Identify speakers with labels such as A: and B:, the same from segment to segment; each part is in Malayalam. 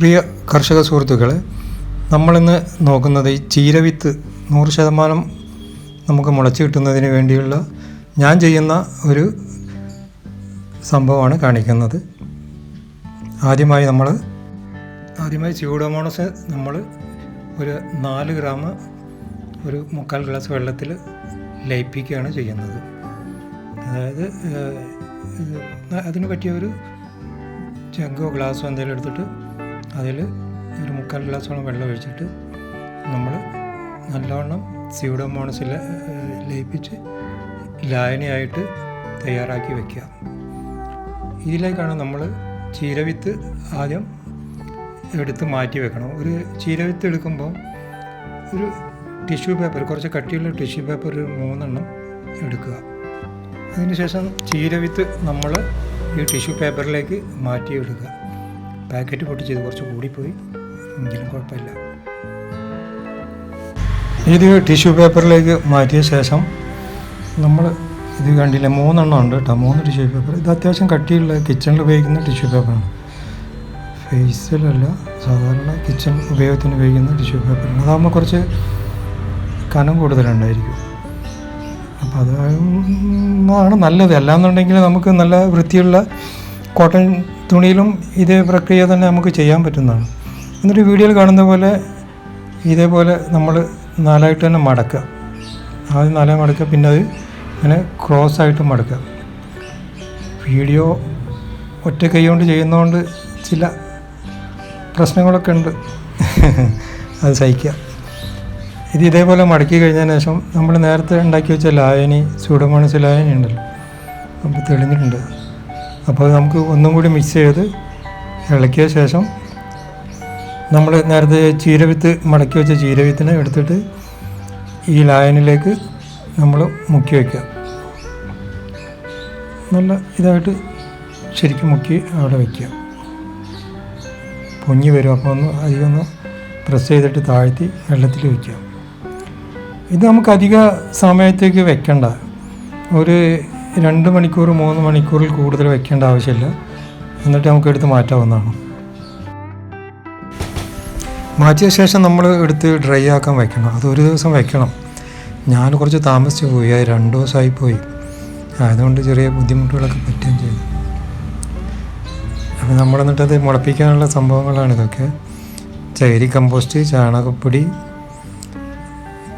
A: പ്രിയ കർഷക സുഹൃത്തുക്കളെ നമ്മളിന്ന് നോക്കുന്നത് ഈ ചീരവിത്ത് നൂറ് ശതമാനം നമുക്ക് മുളച്ച് കിട്ടുന്നതിന് വേണ്ടിയുള്ള ഞാൻ ചെയ്യുന്ന ഒരു സംഭവമാണ് കാണിക്കുന്നത്. ആദ്യമായി നമ്മൾ ആദ്യമായി സ്യൂഡോമോണസ് നമ്മൾ ഒരു നാല് ഗ്രാം ഒരു മുക്കാൽ ഗ്ലാസ് വെള്ളത്തിൽ ലയിപ്പിക്കുകയാണ് ചെയ്യുന്നത്. അതായത് അതിന് പറ്റിയ ഒരു ചെങ്കോ ഗ്ലാസ്സോ എന്തെങ്കിലും എടുത്തിട്ട് അതിൽ ഒരു മുക്കാൽ ഗ്ലാസ്സോളം വെള്ളം ഒഴിച്ചിട്ട് നമ്മൾ നല്ലവണ്ണം സ്യൂഡോമോണസിൽ ലയിപ്പിച്ച് ലായനിയായിട്ട് തയ്യാറാക്കി വെക്കുക. ഇതിലേക്കാണ് നമ്മൾ ചീരവിത്ത് ആദ്യം എടുത്ത് മാറ്റി വെക്കണം. ഒരു ചീരവിത്ത് എടുക്കുമ്പോൾ ഒരു ടിഷ്യൂ പേപ്പർ കുറച്ച് കട്ടിയുള്ള ടിഷ്യൂ പേപ്പർ ഒരു മൂന്നെണ്ണം എടുക്കുക. അതിനുശേഷം ചീരവിത്ത് നമ്മൾ ഈ ടിഷ്യൂ പേപ്പറിലേക്ക് മാറ്റിയെടുക്കുക. പാക്കറ്റ് പൊട്ടിച്ചത് കുറച്ച് കൂടിപ്പോയി. എങ്കിലും കുഴപ്പമില്ല. ഇത് ടിഷ്യൂ പേപ്പറിലേക്ക് മാറ്റിയ ശേഷം നമ്മൾ ഇത് കണ്ടില്ല മൂന്നെണ്ണം ഉണ്ട് കേട്ടോ മൂന്ന് ടിഷ്യൂ പേപ്പർ. ഇത് അത്യാവശ്യം കട്ടിയുള്ള കിച്ചണിൽ ഉപയോഗിക്കുന്ന ടിഷ്യൂ പേപ്പറാണ്. ഫേസിലല്ല സാധാരണ കിച്ചൺ ഉപയോഗത്തിന് ഉപയോഗിക്കുന്ന ടിഷ്യൂ പേപ്പറാണ്. അതാകുമ്പോൾ കുറച്ച് കനം കൂടുതലുണ്ടായിരിക്കും. അപ്പോൾ അതാണ് നല്ലത്. അല്ലാന്നുണ്ടെങ്കിൽ നമുക്ക് നല്ല വൃത്തിയുള്ള കോട്ടൺ തുണിയിലും ഇതേ പ്രക്രിയ തന്നെ നമുക്ക് ചെയ്യാൻ പറ്റുന്നതാണ്. എന്നിട്ട് വീഡിയോയിൽ കാണുന്ന പോലെ ഇതേപോലെ നമ്മൾ നാലായിട്ട് തന്നെ മടക്കുക. ആദ്യം നാലായി മടക്കുക പിന്നെ അത് ഇങ്ങനെ ക്രോസ് ആയിട്ട് മടക്കുക. വീഡിയോ ഒറ്റ കൈ കൊണ്ട് ചെയ്യുന്നതുകൊണ്ട് ചില പ്രശ്നങ്ങളൊക്കെ ഉണ്ട്. അത് സഹിക്കുക. ഇത് ഇതേപോലെ മടക്കി കഴിഞ്ഞതിന് ശേഷം നമ്മൾ നേരത്തെ ഉണ്ടാക്കി വെച്ച ലായനി സൂഡോമോണസ് ലായനി ഉണ്ടല്ലോ. അപ്പോൾ തെളിഞ്ഞിട്ടുണ്ട്. അപ്പോൾ നമുക്ക് ഒന്നും കൂടി മിക്സ് ചെയ്ത് ഇളക്കിയ ശേഷം നമ്മൾ നേരത്തെ ചീരവിത്ത് മടക്കി വെച്ച ചീരവിത്തിനെ എടുത്തിട്ട് ഈ ലായനിലേക്ക് നമ്മൾ മുക്കി വയ്ക്കുക നല്ല ഇതായിട്ട് ശരിക്കും മുക്കി അവിടെ വയ്ക്കുക പൊങ്ങി വരും. അപ്പോൾ ഒന്ന് അധികം ഒന്ന് പ്രസ് ചെയ്തിട്ട് താഴ്ത്തി വെള്ളത്തിൽ വയ്ക്കുക ഇത് നമുക്ക് അധിക സമയത്തേക്ക് വെക്കണ്ട. ഒരു രണ്ട് മണിക്കൂർ മൂന്ന് മണിക്കൂറിൽ കൂടുതൽ വെക്കേണ്ട ആവശ്യമില്ല. എന്നിട്ട് നമുക്ക് എടുത്ത് മാറ്റാവുന്നതാണ്. മാറ്റിയ ശേഷം നമ്മൾ എടുത്ത് ഡ്രൈ ആക്കാൻ വെക്കണം. അത് ഒരു ദിവസം വെക്കണം. ഞാൻ കുറച്ച് താമസിച്ച് പോയി. അത് രണ്ട് ദിവസമായി പോയി. അതുകൊണ്ട് ചെറിയ ബുദ്ധിമുട്ടുകളൊക്കെ പറ്റുകയും ചെയ്തു. അപ്പോൾ നമ്മൾ എന്നിട്ട് അത് മുളപ്പിക്കാനുള്ള സംഭവങ്ങളാണ് ഇതൊക്കെ. ചകിരി കമ്പോസ്റ്റ് ചാണകപ്പൊടി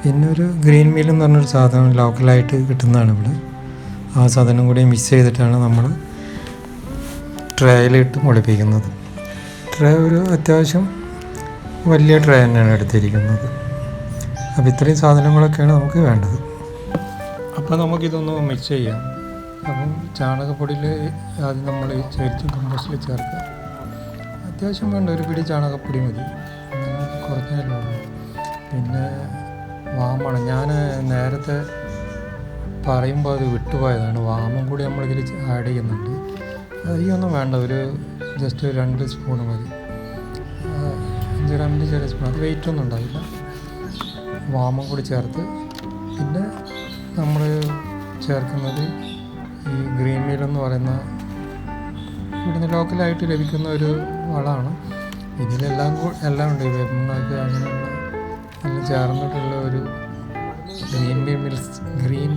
A: പിന്നെ ഒരു ഗ്രീൻ മീൽ എന്ന് പറഞ്ഞൊരു സാധനം ലോക്കലായിട്ട് കിട്ടുന്നതാണ് ഇവിടെ. ആ സാധനം കൂടി മിക്സ് ചെയ്തിട്ടാണ് നമ്മൾ ട്രേയിലിട്ട് മുളപ്പിക്കുന്നത്. ട്രേ ഒരു അത്യാവശ്യം വലിയ ട്രേ തന്നെയാണ് എടുത്തിരിക്കുന്നത്. അപ്പോൾ ഇത്രയും സാധനങ്ങളൊക്കെയാണ് നമുക്ക് വേണ്ടത്. അപ്പോൾ നമുക്കിതൊന്ന് മിക്സ് ചെയ്യാം. അപ്പം ചാണകപ്പൊടിയിൽ ആദ്യം നമ്മൾ ചേർത്ത് കമ്പോസ്റ്റിൽ ചേർക്കുക. അത്യാവശ്യം വേണ്ട ഒരു പിടി ചാണകപ്പൊടി മതി. കുറഞ്ഞല്ലോ പിന്നെ വാമാണ്. ഞാൻ നേരത്തെ പറയുമ്പോൾ അത് വിട്ടുപോയതാണ്. വാമം കൂടി നമ്മളിതിൽ ആഡ് ചെയ്യുന്നുണ്ട്. അധികമൊന്നും വേണ്ട ഒരു ജസ്റ്റ് ഒരു രണ്ട് സ്പൂൺ മതി. അഞ്ച് ഗ്രാമിന്റെ ചെറിയ സ്പൂൺ അത് വെയിറ്റ് ഒന്നും ഉണ്ടാവില്ല. വാമം കൂടി ചേർത്ത്. പിന്നെ നമ്മൾ ചേർക്കുന്നത് ഈ ഗ്രീൻ മീൽ എന്ന് പറയുന്ന ഇവിടുന്ന് ലോക്കലായിട്ട് ലഭിക്കുന്ന ഒരു വളമാണ്. ഇതിലെല്ലാം എല്ലാം ഉണ്ട്. ഈ വേപ്പിണ്ണാക്ക് അങ്ങനെയുള്ള എല്ലാം ചേർന്നിട്ടുള്ള ഒരു green meal meals green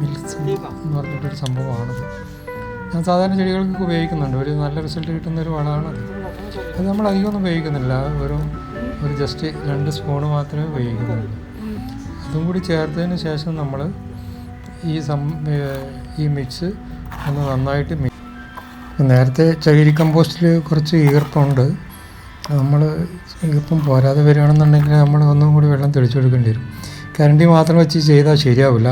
A: meals എന്ന് പറഞ്ഞിട്ടൊരു സംഭവമാണത് ഞാൻ സാധാരണ ചെടികൾക്ക് ഉപയോഗിക്കുന്നുണ്ട്. ഒരു നല്ല റിസൾട്ട് കിട്ടുന്ന ഒരു വളമാണ് അത്. നമ്മൾ അധികമൊന്നും ഉപയോഗിക്കുന്നില്ല. വെറും ഒരു ജസ്റ്റ് രണ്ട് സ്പൂണ് മാത്രമേ ഉപയോഗിക്കുന്നുള്ളൂ. അതും കൂടി ചേർത്തതിന് ശേഷം നമ്മൾ ഈ സം ഈ മിക്സ് ഒന്ന് നന്നായിട്ട് മിക്സ് നേരത്തെ ചകിരി കമ്പോസ്റ്റിൽ കുറച്ച് ഈർപ്പമുണ്ട് നമ്മൾ ഈർപ്പം പോരാതെ വരികയാണെന്നുണ്ടെങ്കിൽ നമ്മൾ ഒന്നും കൂടി വെള്ളം തെളിച്ചെടുക്കേണ്ടി വരും. കരണ്ടി മാത്രം വെച്ച് ചെയ്താൽ ശരിയാവില്ല.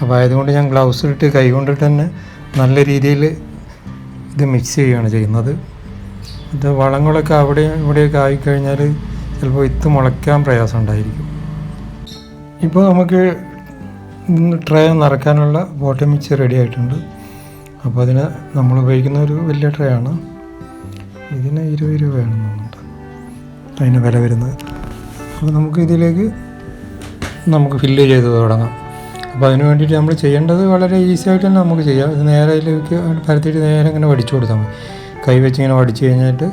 A: അപ്പോൾ ആയതുകൊണ്ട് ഞാൻ ഗ്ലൗസ് ഇട്ട് കൈ കൊണ്ടിട്ട് തന്നെ നല്ല രീതിയിൽ ഇത് മിക്സ് ചെയ്യുകയാണ് ചെയ്യുന്നത്. ഇത് വളങ്ങളൊക്കെ അവിടെ ഇവിടെയൊക്കെ ആയിക്കഴിഞ്ഞാൽ ചിലപ്പോൾ ഇത്ത് മുളയ്ക്കാൻ പ്രയാസം ഉണ്ടായിരിക്കും. ഇപ്പോൾ നമുക്ക് ട്രേ നിറക്കാനുള്ള ബോട്ടം മിക്സ് റെഡി ആയിട്ടുണ്ട്. അപ്പോൾ അതിന് നമ്മൾ ഉപയോഗിക്കുന്ന ഒരു വലിയ ട്രേ ആണ്. ഇതിന് ഇരുപത് രൂപയാണ് അതിന് വില വരുന്നത്. അപ്പോൾ നമുക്ക് ഇതിലേക്ക് നമുക്ക് ഫില്ല് ചെയ്ത് തുടങ്ങാം. അപ്പോൾ അതിന് വേണ്ടിയിട്ട് നമ്മൾ ചെയ്യേണ്ടത് വളരെ ഈസി ആയിട്ട് തന്നെ നമുക്ക് ചെയ്യാം. ഇത് നേരെ ഇതിലേക്ക് പരത്തിയിട്ട് നേരെ ഇങ്ങനെ വടിച്ചു കൊടുത്താൽ മതി. കൈ വെച്ച് ഇങ്ങനെ വടിച്ചു കഴിഞ്ഞിട്ട്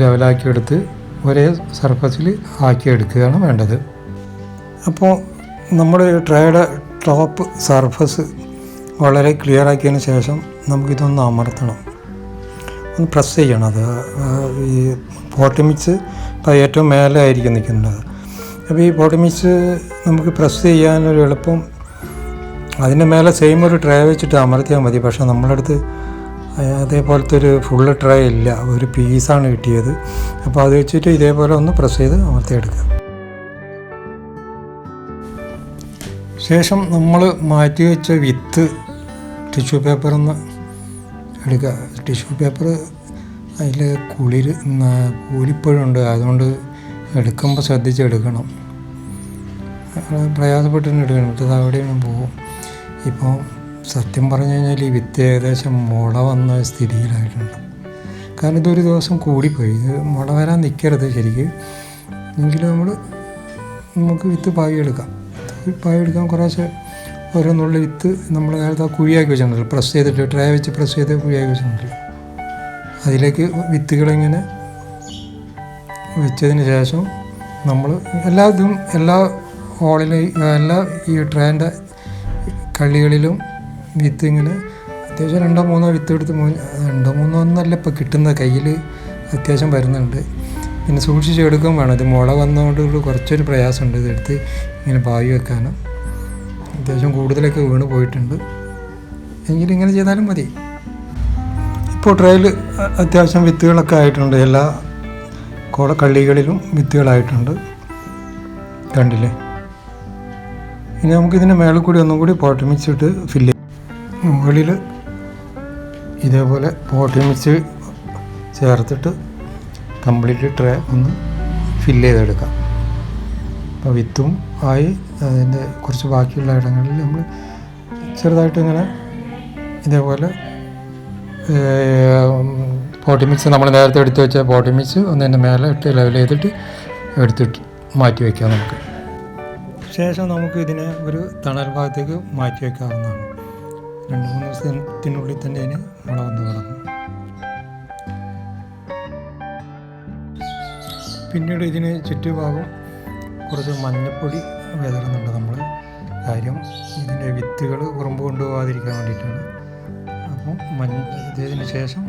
A: ലെവലാക്കി എടുത്ത് ഒരേ സർഫസിൽ ആക്കി എടുക്കുകയാണ് വേണ്ടത്. അപ്പോൾ നമ്മുടെ ട്രേയുടെ ടോപ്പ് സർഫസ് വളരെ ക്ലിയർ ആക്കിയതിന് ശേഷം നമുക്കിതൊന്ന് അമർത്തണം. ഒന്ന് പ്രസ് ചെയ്യണം. അത് ഈ ഇപ്പോൾ ഏറ്റവും മേലെ ആയിരിക്കും നിൽക്കുന്നത്. അപ്പോൾ ഈ മിക്സ് നമുക്ക് പ്രസ് ചെയ്യാനൊരു എളുപ്പം. അതിന്റെ മേലെ സെയിം ഒരു ട്രേ വെച്ചിട്ട് അമർത്തിയാൽ മതി. പക്ഷേ നമ്മളടുത്ത് അതേപോലത്തെ ഒരു ഫുള്ള് ട്രേ ഇല്ല. ഒരു പീസാണ് കിട്ടിയത്. അപ്പോൾ അത് വെച്ചിട്ട് ഇതേപോലെ ഒന്ന് പ്രസ് ചെയ്ത് അമർത്തിയെടുക്കുക ശേഷം നമ്മൾ മാറ്റി വെച്ച വിത്ത് ടിഷ്യൂ പേപ്പറിൽ എടുക്കുക. ടിഷ്യൂ പേപ്പർ അതിൽ കുളിർ കൂലിപ്പഴുണ്ട് അതുകൊണ്ട് എടുക്കുമ്പോൾ ശ്രദ്ധിച്ച് എടുക്കണം അത് പ്രയാസപ്പെട്ടിട്ട് എടുക്കണം ഇത് അവിടെയും പോകും ഇപ്പോൾ സത്യം പറഞ്ഞു കഴിഞ്ഞാൽ ഈ വിത്ത് ഏകദേശം മുള വന്ന സ്ഥിതിയിലായിട്ടുണ്ട്. കാരണം ഇതൊരു ദിവസം കൂടിപ്പോയി. ഇത് മുള വരാൻ നിൽക്കരുത് ശരിക്ക്. എങ്കിലും നമ്മൾ നമുക്ക് വിത്ത് പായി എടുക്കാൻ കുറേശ്ശെ ഓരോന്നുള്ള വിത്ത് നമ്മൾ നേരത്തെ കുഴിയാക്കി വെച്ചിട്ടുണ്ടല്ലോ. പ്രസ് ചെയ്തിട്ട് ട്രേ വെച്ച് പ്രസ് ചെയ്ത് കുഴിയാക്കി വെച്ചിട്ടുണ്ടല്ലോ. അതിലേക്ക് വിത്തുകളിങ്ങനെ വെച്ചതിന് ശേഷം നമ്മൾ എല്ലാ ഇതും എല്ലാ ഹോളിലും എല്ലാ ഈ ട്രേന്റെ കള്ളികളിലും വിത്തിങ്ങിൽ അത്യാവശ്യം രണ്ടോ മൂന്നോ വിത്ത് എടുത്ത് മൂന്ന് രണ്ടോ മൂന്നോ ഒന്നല്ല ഇപ്പോൾ കിട്ടുന്നത് കയ്യിൽ അത്യാവശ്യം വരുന്നുണ്ട്. പിന്നെ സൂക്ഷിച്ച് എടുക്കുകയും വേണം. ഇത് മുള വന്നതുകൊണ്ട് കുറച്ചൊരു പ്രയാസമുണ്ട് ഇതെടുത്ത് ഇങ്ങനെ ഭാവി വെക്കാനും. അത്യാവശ്യം കൂടുതലൊക്കെ വീണ് പോയിട്ടുണ്ട്. എങ്കിലും ഇങ്ങനെ ചെയ്താലും മതി. ഇപ്പോൾ ട്രയൽ അത്യാവശ്യം വിത്തുകളൊക്കെ ആയിട്ടുണ്ട്. എല്ലാ കോള കള്ളികളിലും വിത്തുകളായിട്ടുണ്ട്. കണ്ടില്ലേ? ഇനി നമുക്കിതിന്റെ മേളിൽ കൂടി ഒന്നും കൂടി പോട്ടി മിക്സ് ഇട്ട് ഫില്ല് ചെയ്യും. മുകളിൽ ഇതേപോലെ പോട്ടി മിക്സ് ചേർത്തിട്ട് കംപ്ലീറ്റ് ട്രേ ഒന്ന് ഫില്ല് ചെയ്തെടുക്കാം. അപ്പോൾ വിത്തും ആയി അതിന്റെ കുറച്ച് ബാക്കിയുള്ള ഇടങ്ങളിൽ നമ്മൾ ചെറുതായിട്ട് ഇങ്ങനെ ഇതേപോലെ പോട്ടി മിക്സ് നമ്മൾ നേരത്തെ എടുത്തു വെച്ച പോട്ടി മിക്സ് ഒന്നതിന്റെ മേലെ ഇട്ട് ലെവൽ ചെയ്തിട്ട് എടുത്തിട്ട് മാറ്റി വയ്ക്കാം നമുക്ക്. ശേഷം നമുക്ക് ഇതിനെ ഒരു തണൽ ഭാഗത്തേക്ക് മാറ്റി വയ്ക്കാവുന്നതാണ് രണ്ട് മൂന്ന് ദിവസത്തിനുള്ളിൽ തന്നെ ഇതിന് വന്ന് കിടക്കും പിന്നീട് ഇതിന് ചുറ്റുഭാഗം കുറച്ച് മഞ്ഞപ്പൊടി വിതറുന്നുണ്ട് നമ്മൾ കാര്യം ഇതിന്റെ വിത്തുകൾ ഉറുമ്പ് കൊണ്ടുപോകാതിരിക്കാൻ വേണ്ടിയിട്ടാണ്. അപ്പം മഞ്ഞ ഇതിന് ശേഷം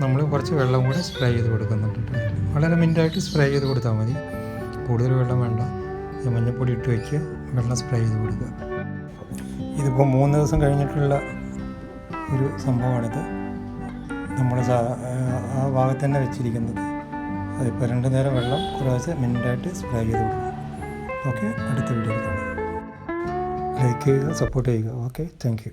A: നമ്മൾ കുറച്ച് വെള്ളം കൂടെ സ്പ്രേ ചെയ്ത് കൊടുക്കുന്നുണ്ട്. വളരെ മിന്റായിട്ട് സ്പ്രേ ചെയ്ത് കൊടുത്താൽ മതി. കൂടുതൽ വെള്ളം വേണ്ട. ഈ മഞ്ഞപ്പൊടി ഇട്ട് വെച്ച് വെള്ളം സ്പ്രേ ചെയ്ത് കൊടുക്കുക. ഇതിപ്പോൾ മൂന്ന് ദിവസം കഴിഞ്ഞിട്ടുള്ള ഒരു സംഭവമാണിത്. നമ്മൾ ആ ഭാഗത്ത് തന്നെ വെച്ചിരിക്കുന്നത്. അതിപ്പോൾ രണ്ട് നേരം വെള്ളം കുറേശ്ശെ മിനിറ്റായിട്ട് സ്പ്രേ ചെയ്ത് കൊടുക്കുക. ഓക്കെ അടുത്ത വീഡിയോയിൽ കാണാം. ലൈക്ക് ചെയ്യുക സപ്പോർട്ട് ചെയ്യുക. Okay thank